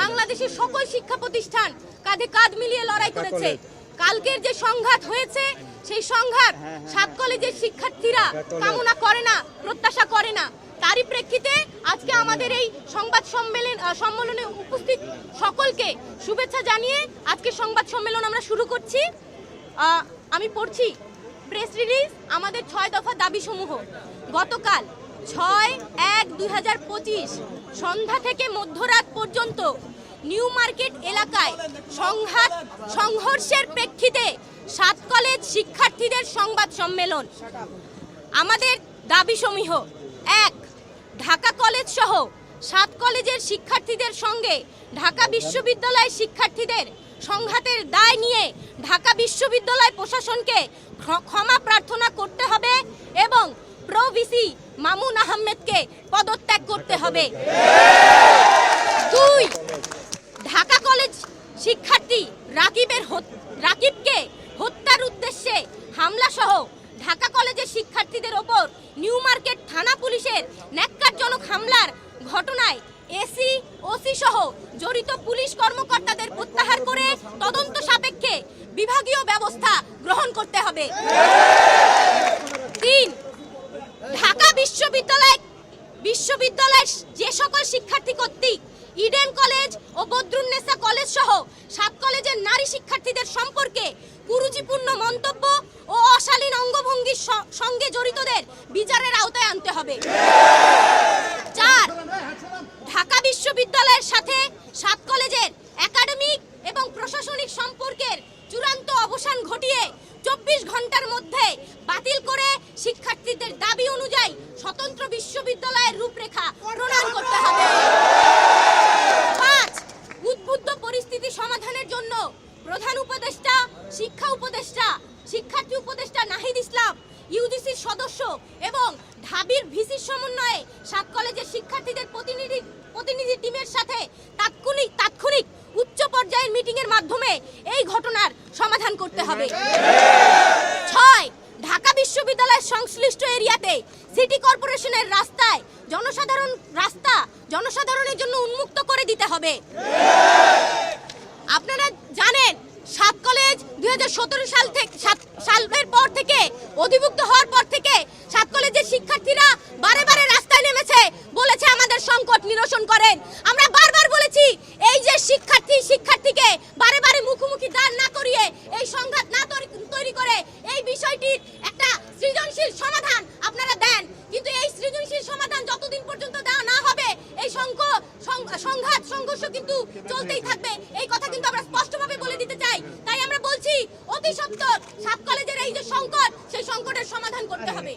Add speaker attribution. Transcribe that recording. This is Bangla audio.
Speaker 1: বাংলাদেশের সকল শিক্ষা প্রতিষ্ঠান কাঁধে কাঁধ মিলিয়ে লড়াই করেছে। কালকের যে সংঘাত হয়েছে সেই সংঘাত সাত কলেজের শিক্ষার্থীরা কামনা করে না প্রত্যাশা করে না। তারই প্রেক্ষিতে আজকে আমাদের এই সংবাদ সম্মেলন সম্মেলনে উপস্থিত সকলকে শুভেচ্ছা জানিয়ে আজকে সংবাদ সম্মেলন আমরা শুরু করছি। আমি পড়ছি প্রেস রিলিজ আমাদের ছয় দফা দাবিসমূহ। গতকাল ছয় এক দুই সন্ধ্যা থেকে মধ্যরাত পর্যন্ত নিউ মার্কেট এলাকায় সংঘাত, সংঘর্ষের প্রেক্ষিতে সাত কলেজ শিক্ষার্থীদের সংবাদ সম্মেলন। আমাদের দাবিসমূহ এক, ঢাকা কলেজ সহ সাত কলেজের শিক্ষার্থীদের সঙ্গে ঢাকা বিশ্ববিদ্যালয় শিক্ষার্থীদের সংঘাতের দায় নিয়ে ঢাকা বিশ্ববিদ্যালয় প্রশাসনকে ক্ষমা প্রার্থনা করতে হবে এবং প্রো ভিসি মামুন আহমেদকে পদত্যাগ করতে হবে। দুই, ঢাকা কলেজ শিক্ষার্থী রাকিবের রাকিবকে হত্যার উদ্দেশ্যে হামলা সহ ঢাকা কলেজের শিক্ষার্থীদের ওপর নিউ মার্কেট থানা পুলিশের ন্যাক্কারজনক হামলার ঘটনায় এসি, ওসি সহ জড়িত পুলিশ কর্মকর্তাদের প্রত্যাহার করে তদন্ত সাপেক্ষে বিভাগীয় ব্যবস্থা গ্রহণ করতে হবে তিন ঢাকা বিশ্ববিদ্যালয় বিশ্ববিদ্যালয়ের যে সকল শিক্ষার্থী কর্তৃক ইডেন কলেজ ও বদরুন্নেসা কলেজ সহ সাত কলেজের নারী শিক্ষার্থীদের সম্পর্কে কুরুচিপূর্ণ মন্তব্য ও অশালীন অঙ্গভঙ্গির সঙ্গে জড়িতদের বিচারের আওতায় আনতে হবে চার ঢাকা বিশ্ববিদ্যালয়ের সাথে সাত কলেজের একাডেমিক এবং প্রশাসনিক সম্পর্কের চূড়ান্ত অবসান ঘটিয়ে চব্বিশ ঘণ্টার মধ্যে বাতিল করে শিক্ষার্থীদের দাবি অনুযায়ী স্বতন্ত্র বিশ্ববিদ্যালয়ের রূপরেখা প্রণয়ন করতে হবে। পাঁচ, উদ্বুদ্ধ পরিস্থিতি সমাধানের জন্য প্রধান উপদেষ্টা, শিক্ষা উপদেষ্টা, শিক্ষার্থী উপদেষ্টা নাহিদ ইসলাম ইউজিসির সদস্য এবং ঢাবির ভিসির সমন্বয়ে সাত কলেজের শিক্ষার্থীদের প্রতিনিধি প্রতিনিধি টিমের সাথে তাৎক্ষণিক তাৎক্ষণিক উচ্চ পর্যায়ের মিটিং এর মাধ্যমে এই ঘটনার সমাধান করতে হবে। ছয়, ঢাকা বিশ্ববিদ্যালয়ের সংশ্লিষ্ট এরিয়াতে সিটি কর্পোরেশনের রাস্তায় জনসাধারণ, রাস্তা জনসাধারণের জন্য উন্মুক্ত করে দিতে হবে। আপনারা জানেন, সাত কলেজ দুই হাজার সতেরো সাল থেকে সালের পর থেকে, অধিভুক্ত হওয়ার পর থেকে সাত কলেজের শিক্ষার্থীরা বারে বারে রাস্তায় নেমেছে বলেছে আমাদের সংকট নিরসন করেন। আমরা বারবার বলেছি, এই যে শিক্ষার্থী, শিক্ষার্থীকে বারে বারে মুখোমুখি দাঁড় না করিয়ে, এই সংঘাত না তৈরি করে, এই বিষয়টির একটা সৃজনশীল সমাধান আপনারা দেন কিন্তু এই সৃজনশীল সমাধান যতদিন পর্যন্ত দেওয়া না হবে এই সংক- সং- সংঘাত, সংঘর্ষ কিন্তু চলতেই থাকবে। এই কথা কিন্তু আমরা স্পষ্টভাবে বলে দিতে চাই। তাই আমরা বলছি, অতি সত্য সাত কলেজের এই যে সংকট, সেই সংকটের সমাধান করতে হবে।